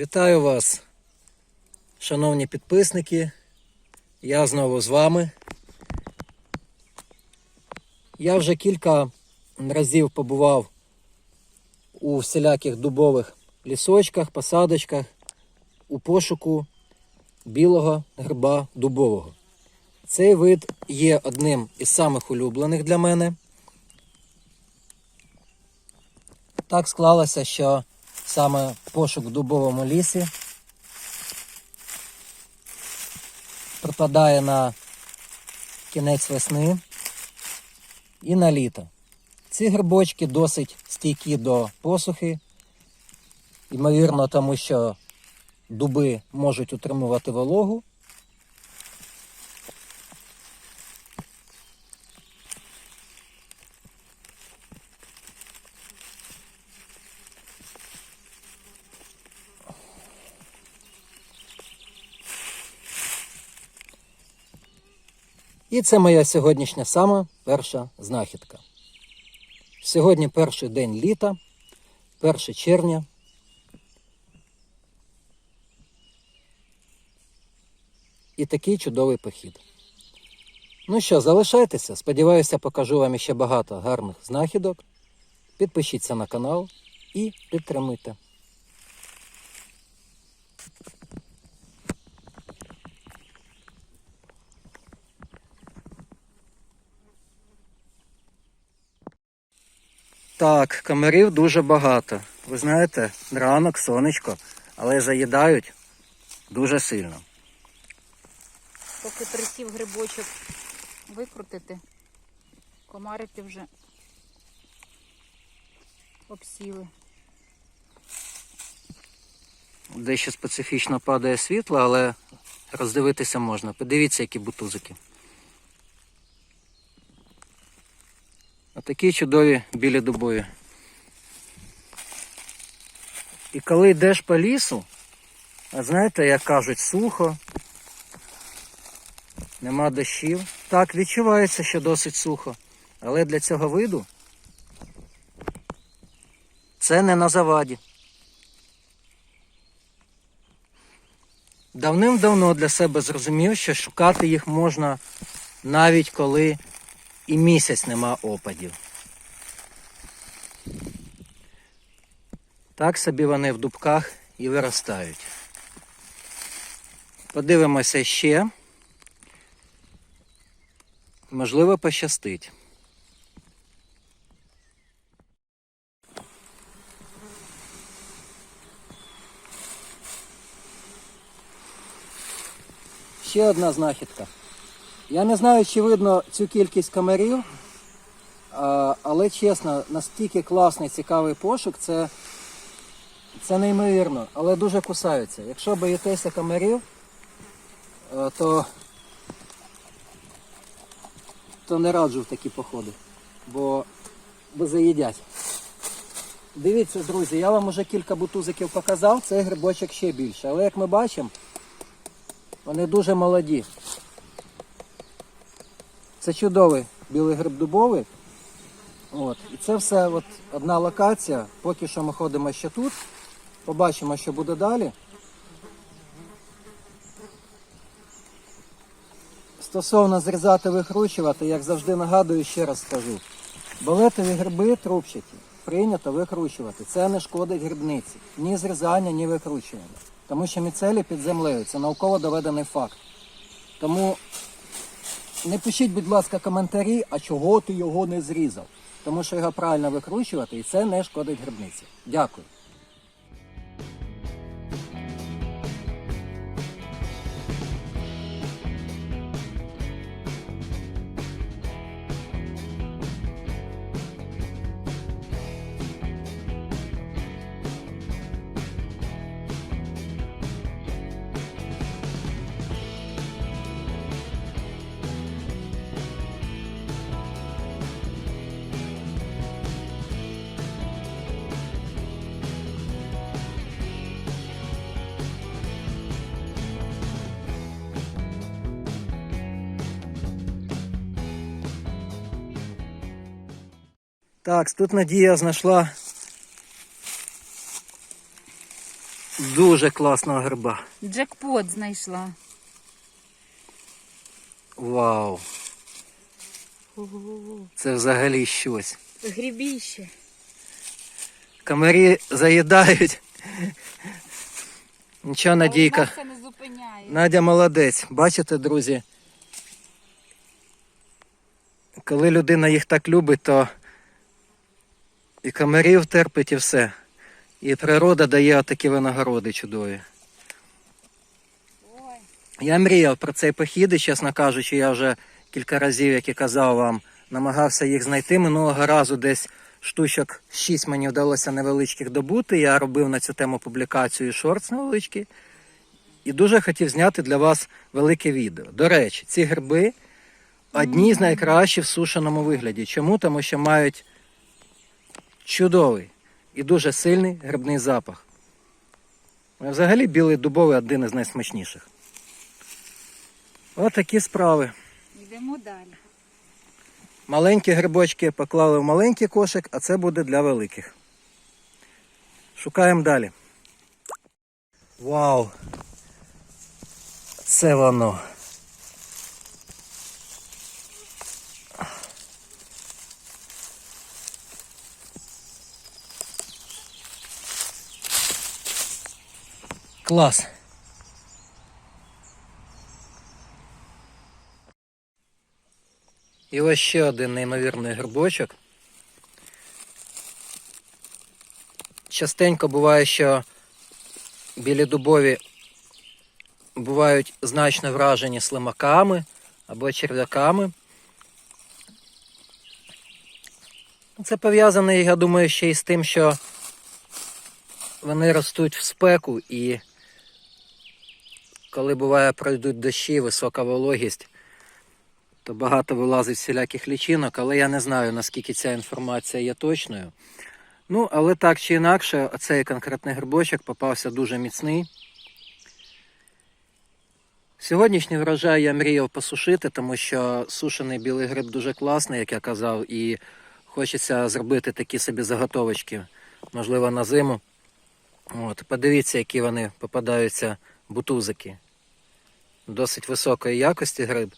Вітаю вас, шановні підписники. Я знову з вами. Я вже кілька разів побував у всіляких дубових лісочках, посадочках у пошуку білого гриба дубового. Цей вид є одним із самих улюблених для мене. Так склалося, що саме пошук в дубовому лісі припадає на кінець весни і на літо. Ці грибочки досить стійкі до посухи, ймовірно, тому що дуби можуть утримувати вологу. І це моя сьогоднішня сама перша знахідка. Сьогодні перший день літа, 1 червня. І такий чудовий похід. Ну що, залишайтеся. Сподіваюся, покажу вам ще багато гарних знахідок. Підпишіться на канал і підтримуйте. Так, комарів дуже багато. Ви знаєте, ранок, сонечко, але заїдають дуже сильно. Поки присів грибочок викрутити, комарики вже обсіли. Дещо специфічно падає світло, але роздивитися можна. Подивіться, які бутузики. Отакі чудові білі дубові. І коли йдеш по лісу, а знаєте, як кажуть, сухо, нема дощів. Так, відчувається, що досить сухо. Але для цього виду це не на заваді. Давним-давно для себе зрозумів, що шукати їх можна навіть коли і місяць нема опадів. Так собі вони в дубках і виростають. Подивимося ще. Можливо, пощастить. Ще одна знахідка. Я не знаю, чи видно цю кількість комарів, але чесно, настільки класний, цікавий пошук, це, це неймовірно, але дуже кусаються. Якщо боїтеся комарів, е, то, то не раджу в такі походи, бо, бо заїдять. Дивіться, друзі, я вам уже кілька бутузиків показав, цей грибочок ще більше. Але як ми бачимо, вони дуже молоді. Це чудовий білий гриб дубовий. От. І це все от одна локація. Поки що ми ходимо ще тут. Побачимо, що буде далі. Стосовно зрізати, викручувати, як завжди нагадую, ще раз скажу. Балетові гриби трубчаті прийнято викручувати. Це не шкодить грибниці. Ні зрізання, ні викручування. Тому що міцелі під землею. Це науково доведений факт. Тому не пишіть, будь ласка, коментарі, а чого ти його не зрізав. Тому що його правильно викручувати і це не шкодить грибниці. Дякую. Так, тут Надія знайшла дуже класного гриба. Джекпот знайшла. Вау. Це взагалі щось. Грібіще. Комарі заїдають. Нічого, Надійка. Надя молодець. Бачите, друзі? Коли людина їх так любить, то і комарів терпить, і все. І природа дає такі винагороди чудові. Я мріяв про цей похід, і, чесно кажучи, я вже кілька разів, як і казав вам, намагався їх знайти. Минулого разу десь штучок 6 мені вдалося невеличких добути. Я робив на цю тему публікацію шортс невеличкі. І дуже хотів зняти для вас велике відео. До речі, ці гриби одні з найкращих в сушеному вигляді. Чому? Тому що мають чудовий і дуже сильний грибний запах. Взагалі білий дубовий один із найсмачніших. Ось такі справи. Йдемо далі. Маленькі грибочки поклали в маленький кошик, а це буде для великих. Шукаємо далі. Вау! Це воно. Клас. І ось ще один неймовірний грибочок. Частенько буває, що білі дубові бувають значно вражені слимаками або черв'яками. Це пов'язане, я думаю, ще й з тим, що вони ростуть в спеку і коли буває пройдуть дощі, висока вологість, то багато вилазить всіляких лічинок, але я не знаю, наскільки ця інформація є точною. Ну, але так чи інакше, цей конкретний грибочок попався дуже міцний. Сьогоднішній врожай я мріяв посушити, тому що сушений білий гриб дуже класний, як я казав, і хочеться зробити такі собі заготовочки, можливо, на зиму. От, подивіться, які вони попадаються бутузики. Досить високої якості гриб.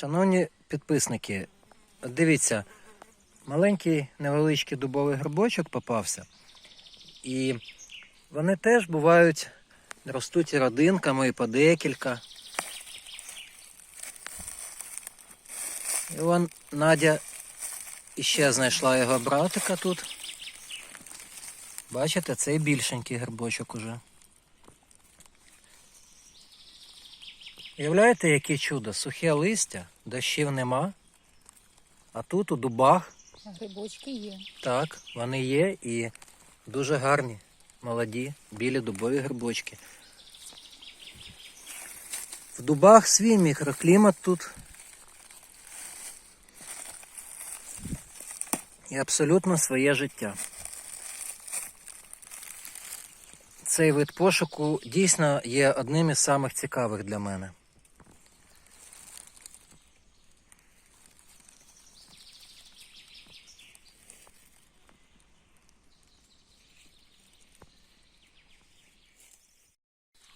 Шановні підписники, дивіться, маленький невеличкий дубовий грибочок попався. І вони теж бувають, ростуть родинками, і по декілька. І вон Надя іще знайшла його братика тут. Бачите, цей більшенький грибочок уже. Уявляєте, яке чудо? Сухе листя, дощів нема. А тут у дубах, Грибочки є. так, вони є і дуже гарні, молоді, білі дубові грибочки. В дубах свій мікроклімат тут. І абсолютно своє життя. Цей вид пошуку дійсно є одним із самих цікавих для мене.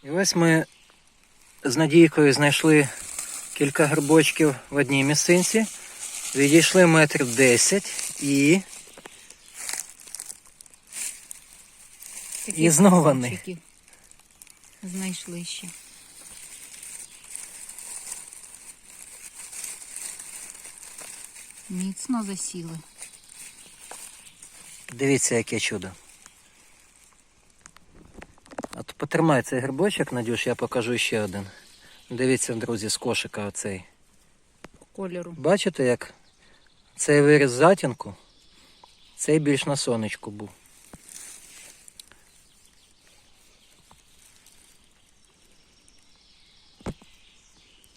І ось ми з Надійкою знайшли кілька грибочків в одній місцинці. Відійшли метрів 10 і Таких І знову вони. Знайшли ще. Міцно засіли. Дивіться, яке чудо. От потримай цей грибочок, Надюш, я покажу ще один. Дивіться, друзі, з кошика оцей. Кольору. Бачите, як цей виріс затінку, цей більш на сонечку був.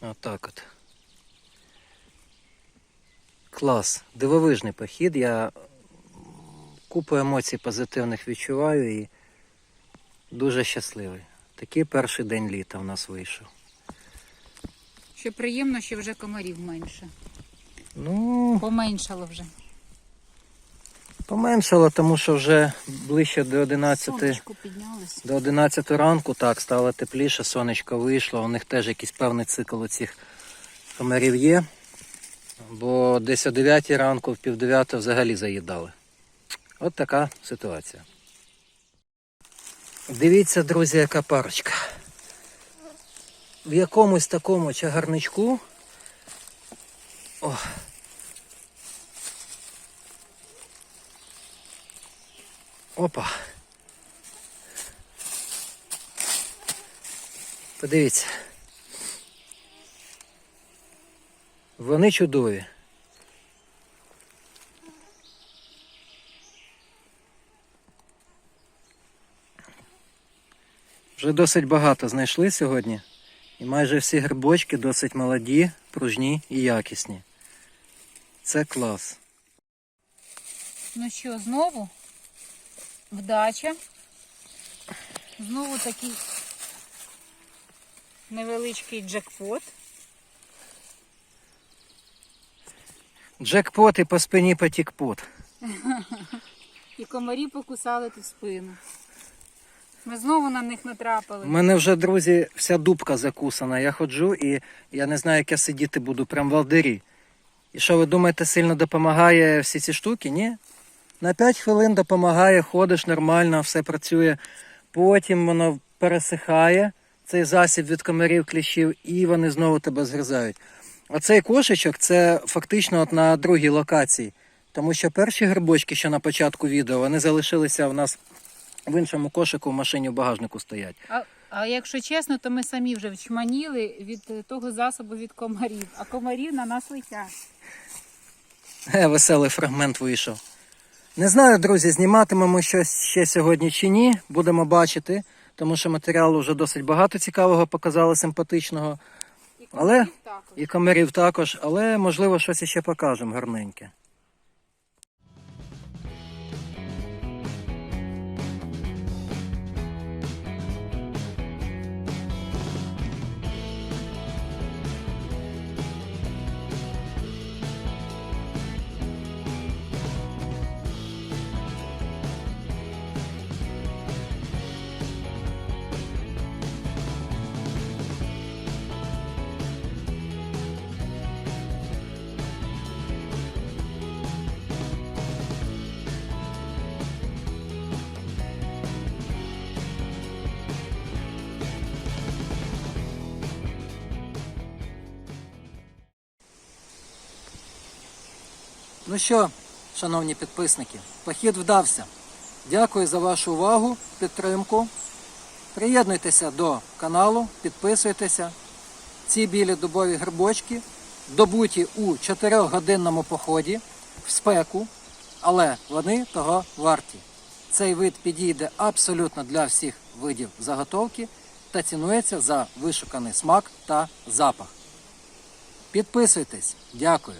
Отак от. Клас. Дивовижний похід. Я купу емоцій позитивних відчуваю і дуже щасливий. Такий перший день літа в нас вийшов. Що приємно, що вже комарів менше. Ну, Поменшало вже. Поменшало, тому що вже ближче до 11, Сонечко до 11 ранку так стало тепліше, сонечко вийшло. У них теж якийсь певний цикл у цих комарів є. Бо десь о 9 ранку, в пів 9 взагалі заїдали. От така ситуація. Дивіться, друзі, яка парочка. В якомусь такому чагарничку. О, Опа. Подивіться. Вони чудові. Вже досить багато знайшли сьогодні. І майже всі грибочки досить молоді, пружні і якісні. Це клас. Ну що, знову вдача. Знову такий невеличкий джекпот. Джекпот і по спині потік пот. І комарі покусали ту спину. Ми знову на них натрапили. У мене вже, друзі, вся дубка закусана. Я ходжу і я не знаю, як я сидіти буду, прям в алдері. І що ви думаєте, сильно допомагає всі ці штуки? Ні. На 5 хвилин допомагає, ходиш нормально, все працює. Потім воно пересихає, цей засіб від комарів кліщів, і вони знову тебе згризають. Оцей кошечок це фактично от на другій локації. Тому що перші грибочки, що на початку відео, вони залишилися в нас в іншому кошику в машині в багажнику стоять. А, а якщо чесно, то ми самі вже вчманіли від е, того засобу від комарів, а комарів на нас летять. Е, веселий фрагмент вийшов. Не знаю, друзі, зніматимемо щось ще сьогодні чи ні. Будемо бачити, тому що матеріалу вже досить багато цікавого показали, симпатичного. І Але- комарів також. І комарів також, але можливо щось іще покажемо гарненьке. Ну що, шановні підписники, похід вдався. Дякую за вашу увагу, підтримку. Приєднуйтеся до каналу, підписуйтеся. Ці білі дубові грибочки добуті у 4-годинному поході в спеку, але вони того варті. Цей вид підійде абсолютно для всіх видів заготовки та цінується за вишуканий смак та запах. Підписуйтесь. Дякую.